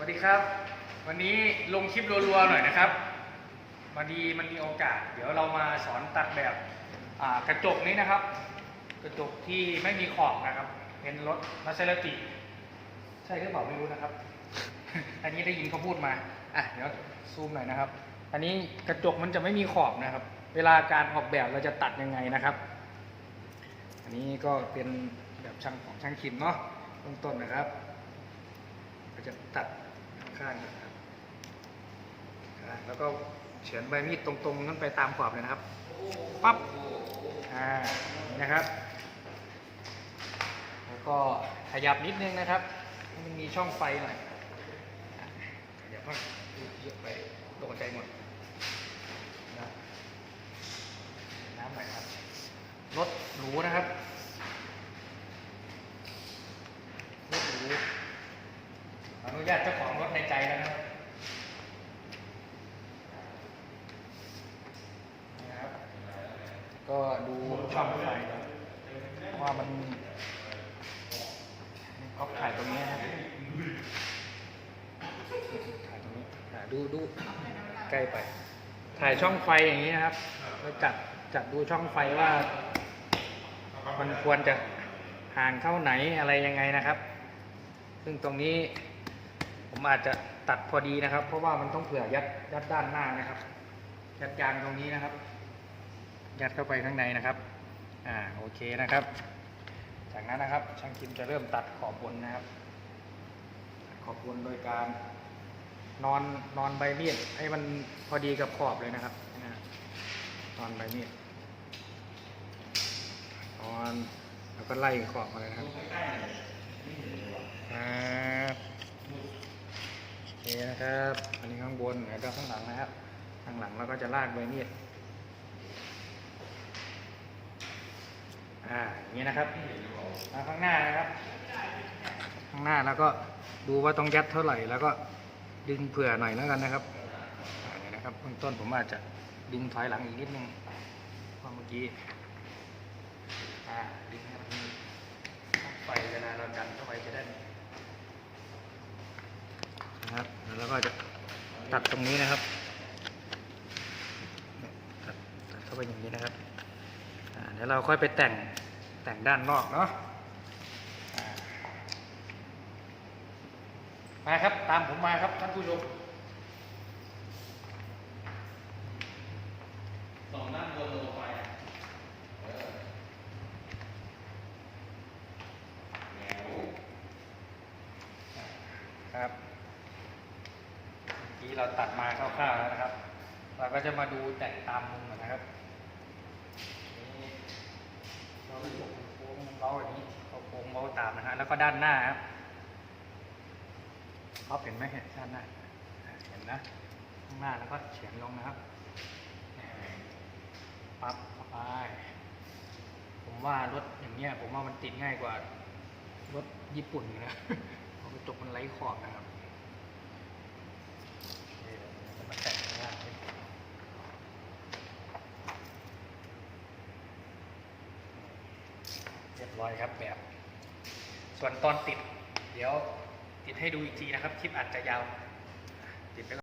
วัสดีครับ วันนี้ลงคลิปรัวๆหน่อยนะครับพอดีมันมีโอกาส เดี๋ยวเรามาสอนตัดแบบกระจกนี้นะครับ กระจกที่ไม่มีขอบนะครับ เป็นรถมาเซราติใช่หรือเปล่าไม่รู้นะครับ อันนี้ได้ยินเขาพูดมาอะเดี๋ยวซูมหน่อยนะครับ อันนี้กระจกมันจะไม่มีขอบนะครับ เวลาการออกแบบเราจะตัดยังไงนะครับ อันนี้ก็เป็นแบบช่างของช่างคิมเนาะเบื้องต้นนะครับก็จะตัด ข้างนะครับแล้วก็เฉือนใบมีดตรงๆนั้นไปตามขอบเลยนะครับปั๊บอ่านะครับ แล้วก็ขยับนิดนึงนะครับมันมีช่องไฟหน่อยอะขยับมากเยอะไปตกใจหมดนะน้ำหน่อยครับรถหรูนะครับ รถหรูอ นุญาตเจ้าของรถในใจแล้วนะครับนี่นะครับ ก็ดูช่องไฟนะเพราะว่ามันก็ถ่ายตรงนี้นะครับถ่ายตรงนี้อ่าดูดูใกล้ไป ถ่ายช่องไฟอย่างนี้นะครับแล้วจัดจัดดูช่องไฟว่า มันควรจะห่างเข้าไหนอะไรยังไงนะครับ ซึ่งตรงนี้ ผมอาจจะตัดพอดีนะครับ เพราะว่ามันต้องเผื่อยัดยัดด้านหน้านะครับ ยัดยางตรงนี้นะครับ ยัดเข้าไปข้างในนะครับอ่าโอเคนะครับ จากนั้นนะครับช่างคิมจะเริ่มตัดขอบบนนะครับ ขอบบนโดยการนอนนอนใบมีดให้มันพอดีกับขอบเลยนะครับนอนใบมีดนอนแล้วก็ไล่ขอบมาเลยนะครับครับ เคนะครับ อันนี้ข้างบนแล้วก็ข้างหลังนะครับ ข้างหลังเราก็จะลากใบมีดอ่าอย่างนี้นะครับมาข้างหน้านะครับ ข้างหน้าแล้วก็ดูว่าต้องยัดเท่าไหร่แล้วก็ดึงเผื่อหน่อยแล้วกันนะครับเนี่ยนะครับเบื้องต้นผมอาจจะดึงถอยหลังอีกนิดนึงเพราะเมื่อกี้อ่าดึงครับดึงไฟเวลาเราดันเข้าไปจะได้ นะครับ แล้วเราก็จะตัดตรงนี้นะครับตัดตัดเข้าไปอย่างนี้นะครับอ่าเดี๋ยวเราค่อยไปแต่งแต่งด้านนอกเนาะอ่ามาครับ ตามผมมาครับท่านผู้ชมสองด้านบนลงไปแนวครับเมื่อ กี้เราตัดมาคร่าวๆแล้วนะครับ เราก็จะมาดูแต่งตามมุมนะครับนี่เราก็ยกโค้งเล้าอย่างนี้เขาโค้งเล้าตามนะฮะแล้วก็ด้านหน้าครับเขาเห็นไหมเห็นด้านหน้าเห็นนะข้างหน้าแล้วก็เฉียงลงนะครับปั๊บเข้าไปผมว่ารถอย่างเงี้ยผมว่ามันติดง่ายกว่ารถญี่ปุ่นอยู่นะเพราะกระจกมันไร้ขอบนะครับนี่เดี๋ยวจะมาแต่งข้างล่างให้ดูเร้อยครับแบบ ส่วนตอนติด เดี๋ยวติดให้ดูอีกทีนะครับ คลิปอาจจะยาว ติดไปก่อน